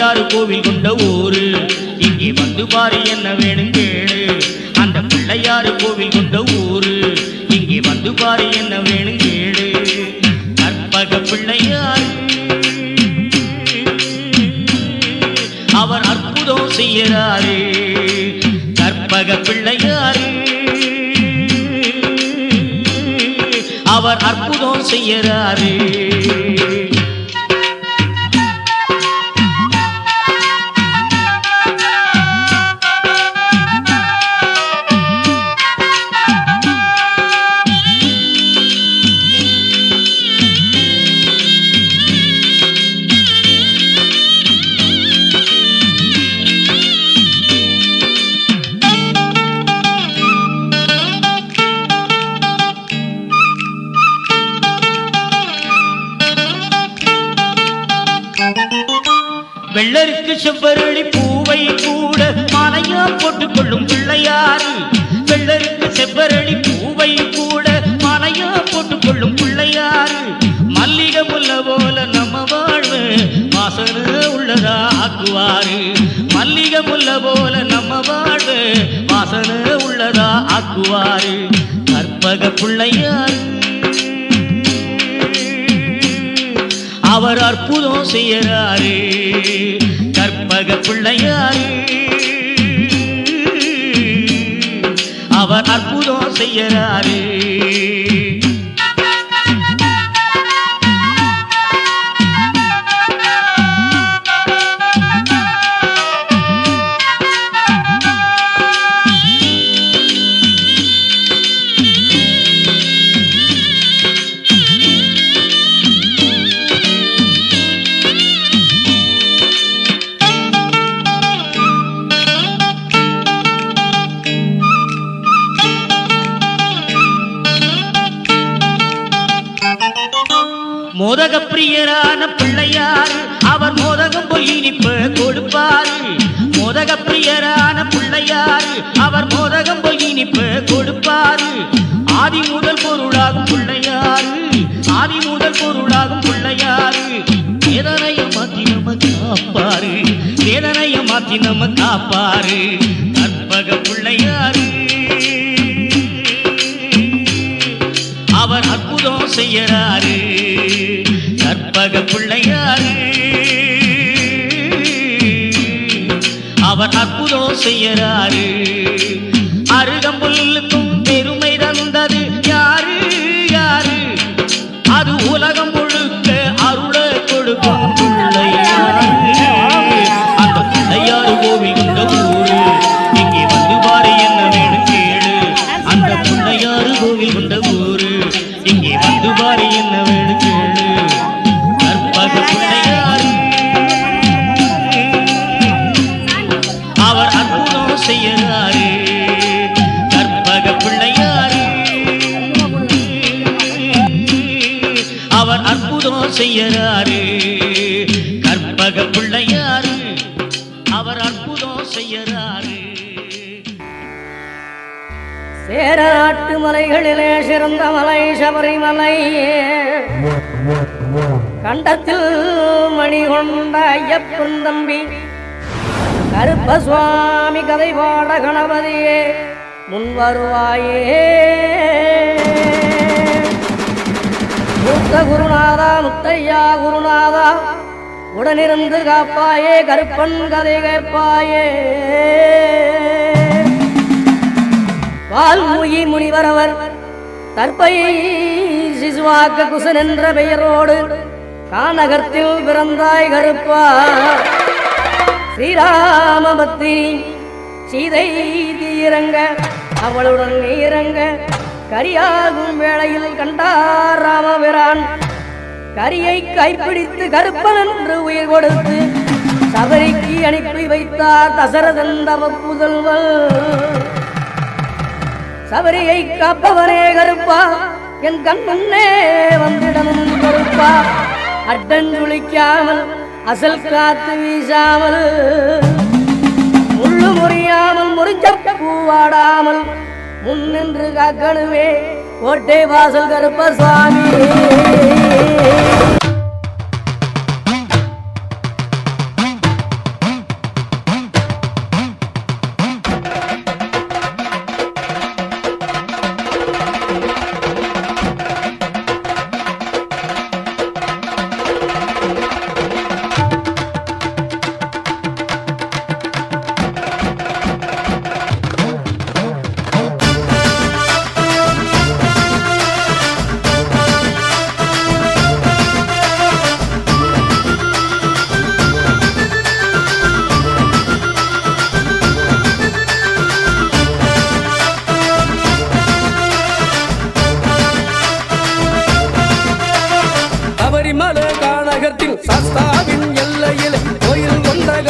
அந்த கோவில் கொண்ட ஊரு. இங்கே வந்து பாரு என்ன வேணும் கேளு. அந்த பிள்ளையாரு கோவில் கொண்ட ஊரு. இங்கே வந்து பாரு என்ன வேணும் கேளு. கற்பக பிள்ளையாரு அவர் அற்புதம் செய்யறாரு. கற்பக பிள்ளையாரு அவர் அற்புதம் செய்யறாரு. போல நம்ம வாழ்வு வாசன உள்ளதா ஆக்குவாரு? மல்லிகை முல்ல போல நம்ம வாழ்வு வாசன உள்ளதா ஆக்குவாரு? கற்பக பிள்ளையார். அவர் அற்புதம் செய்யறாரு. கற்பக பிள்ளையாரு. அவர் அற்புதம் செய்யறாரு. மோதக பிரியரான பிள்ளையார். அவர் மோதகம் போய் இனிப்பு கொடுப்பாரு. மோதக பிரியரான பிள்ளையார். அவர் மோதகம் போய் இனிப்பு கொடுப்பாரு. ஆதி முதல் பொருளாகும் பிள்ளையார். ஆதி முதல் பொருளாகும் பிள்ளையார். வேதனைய மாத்தி நம்ம காப்பாரு வேதனைய மாத்தி நம்ம காப்பாரு கற்பக பிள்ளையாரு. செய்யறாரு. கற்பக பிள்ளையாரு. அவர் அற்புதம் செய்யறாரு. அருகம்புல்லுக்கும் பெருமை தந்தது யாரு யாரு? அது உலக அற்புதம் செய்யறாரு. கற்பக பிள்ளையாரு அவர் அற்புதம் செய்யறாரு. சேராட்டு மலைகளிலே சிறந்த மலை சபரிமலை. கண்டத்தில் மணி கொண்ட ஐயப்பன் தம்பி கருப்ப சுவாமி கதை பாட கணபதியே முன் முத்த குருநாதா முத்தையா குருநாதா உடனிருந்து காப்பாயே கருப்பன் கதை கேட்பாயே. வால்முயி முனிவரவர் தற்பை சிசுவாக்க குசன் என்ற பெயரோடு கானகத்தில் பிறந்தாய் கருப்பா ஸ்ரீராமபத்தி சீதை தீரங்க அவளுடன் நீரங்க கரியாகும் வேளையில் கண்டார் ராமபிரான். கரியை கைப்பிடித்து கருப்பன் என்று உயிர் கொடுத்து சபரிக்கு அனுப்பி வைத்தார் தசரதன் தவ புதல்வல் சபரியை காப்பவனே கருப்பா என் கண் முன்னே வந்திடமும் கருப்பா. அட்டன் துளிக்காமல் அசல் காத்து வீசாமல் முள்ளு முறியாமல் முறிஞ்ச பூவாடாமல் முன்னின்று காக்கணுமே. கோட்டை வாசல் கருப்ப சுவாமி.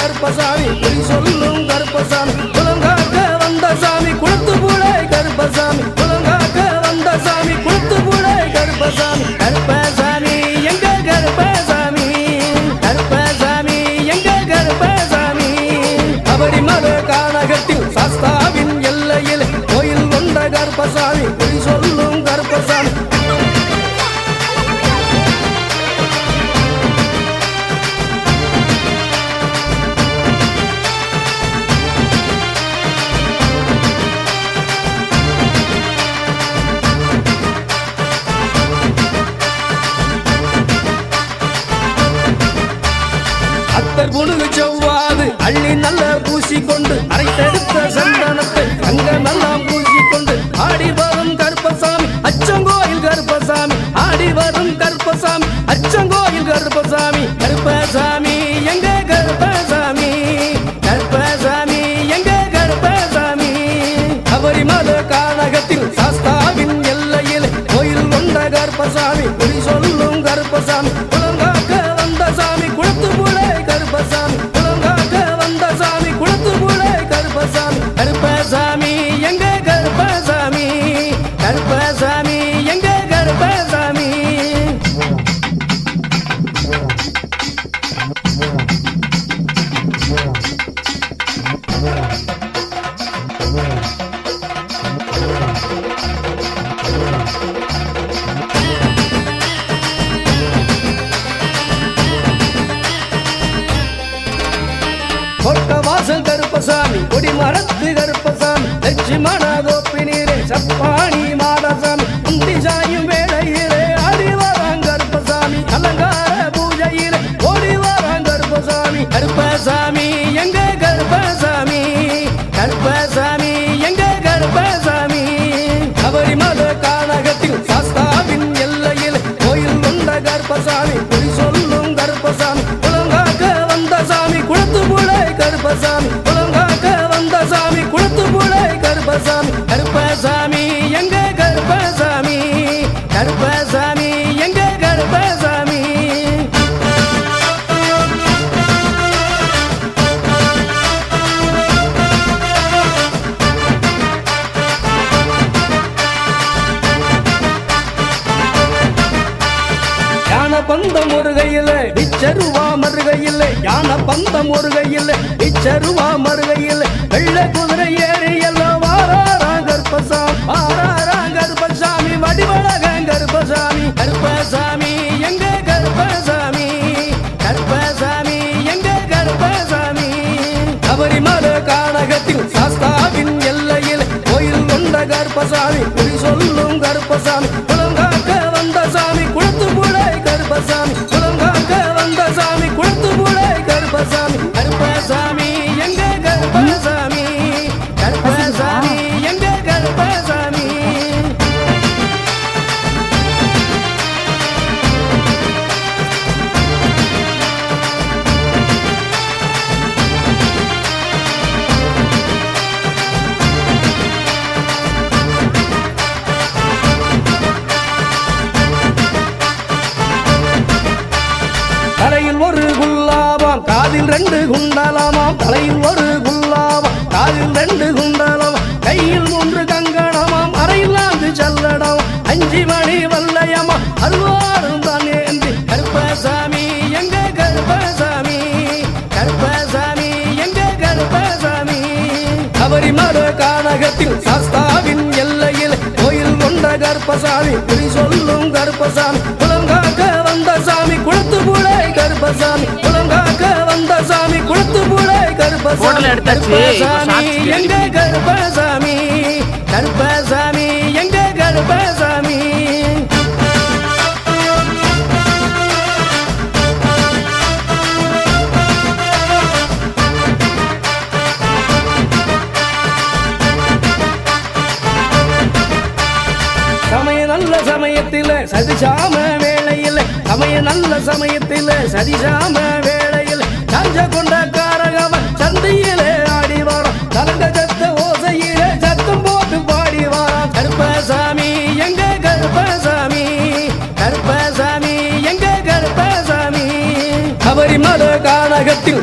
கர்ப்பசாமி குறி சொல்லும் கர்ப்பசாமி. குலங்காக்க வந்த சாமி குளத்து பூளை கர்ப்பசாமி. குலங்காக்க வந்த சாமி குளத்து பூளை கர்ப்பசாமி. கர்ப்பசாமி எங்க கர்ப்பசாமி? கர்ப்பசாமி எங்க கர்ப்பசாமி? சபரிமலை கானகத்தில் சாஸ்தாவின் எல்லையில் கோயில் கொண்ட கர்ப்பசாமி. பூசிக்கொண்டு அரைத்தெடுத்த சந்தானத்தை அங்க நல்ல மரத்து கருப்பசாமி லட்சுமண கோப்பி நீரே சப்பாணி பந்தம் ஒரு கையில் இச்சருவா மறுகையில் யான பந்தம் ஒரு கையில் இச்சருவா மறுகையில் வெள்ள குதிரை ஏறி எல்லாம் வாராராம் கர்ப்பசாமி வாராராம் கர்ப்பசாமி வடிவழக கர்ப்பசாமி கர்ப்பசாமி எங்க கர்ப்பசாமி கர்ப்பசாமி எங்க கர்ப்பசாமி? சபரிமல கானகத்தில் சாஸ்தாவின் எல்லையில் கோயில் கொண்ட கர்ப்பசாமி குறி சொல்லும் கர்ப்பசாமி கருப்பசாமி குண்டலமாம். தலையில் ஒரு குல்லாமாம் காலில் ரெண்டு குண்டலமாம். கையில் மூன்று கங்கணமாம். அறையில் நான்கு செல்லடம் அஞ்சு மணி வல்லையம்மா. அருவாரும் தான் ஏந்தி கருப்பசாமி எங்க கருப்பசாமி? கருப்பசாமி எங்க கருப்பசாமி? சபரிமல கானகத்தில் சாஸ்தாவின் எல்லையில் கோயில் கொண்ட கர்ப்பசாமி. குறி சொல்லும் கருப்பசாமி. குளங்காக்க வந்த சாமி. குளத்து கூட கர்ப்பசாமி. போட்டோல எடுத்தாச்சு. எங்க கருப்பசாமி? கருப்பசாமி எங்க கருப்பசாமி? சமய நல்ல சமயத்தில சதிசாம வேளையில். சமய நல்ல சமயத்தில சதிசாம வேளையில். சஞ்ச கொண்ட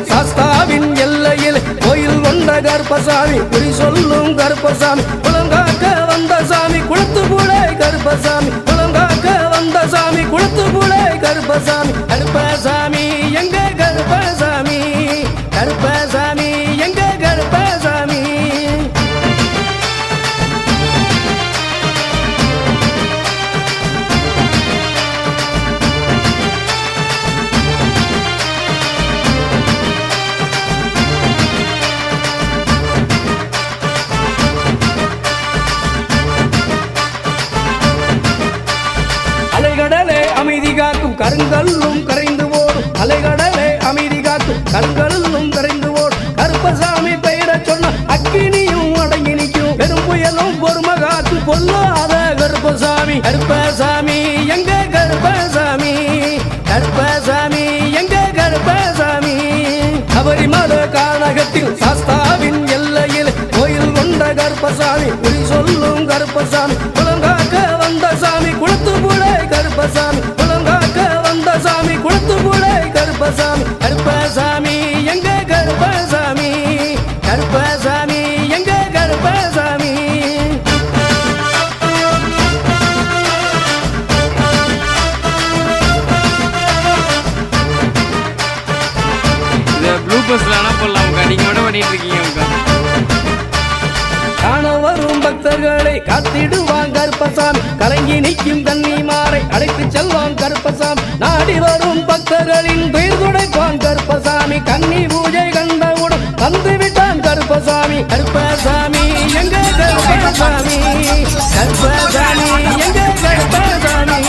சாஸ்தாவின் எல்லையில் கோயில் கொண்ட கர்ப்பசாமி குறி சொல்லும் கர்ப்பசாமி குளங்காக்க வந்த சாமி குளத்து பூளை கர்ப்பசாமி குளங்காக்க வந்த சாமி குளத்து பூளை கர்ப்பசாமி கர்ப்பசாமி. கருங்கல்லும் கரைந்து ஓடும் அலைகடலை அமைதி காத்து கருங்கல்லும் கரைந்து ஓடும் கருப்பசாமி பெயர சொன்ன அக்கினியும் அடங்கி நிற்கும் பெரும் புயலும் பொறுமை காத்து பொல்லாத கருப்பசாமி. கருப்பசாமி எங்க கருப்பசாமி? கருப்பசாமி எங்க கருப்பசாமி? சபரிமல கானகத்தில் சாஸ்தாவின் எல்லையில் கோயில் கொண்ட கருப்பசாமி. குறி சொல்லும் கருப்பசாமி. பக்தர்களை காத்திடுவான் கருப்பசாமி. கலங்கி நிற்கும் கன்னிமாரை அழைத்து செல்வான் கருப்பசாமி. நாடி வரும் பக்தர்களின் துயர் துடைப்பான் கருப்பசாமி. கன்னி பூஜை கண்டவுடன் தந்து விட்டான் கருப்பசாமி. கருப்பசாமி எங்க கருப்பசாமி? கருப்பசாமி எங்க கருப்பசாமி?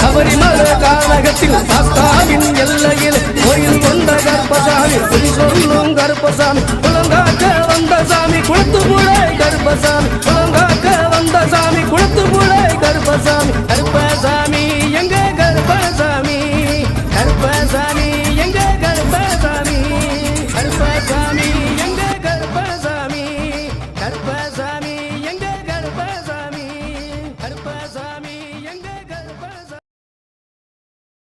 சபரிமல காலகத்தில் சாஸ்தாவின் எல்லையில் கோயில் கர்ப்பசாமி புலி சொல்லும் கர்ப்பசாமி குளங்காக்க வந்த சாமி குளத்து புழை கர்ப்பசாமி குளங்காக்க வந்த சாமி குளத்து புழை கர்ப்பசாமி கர்ப்பசாமி.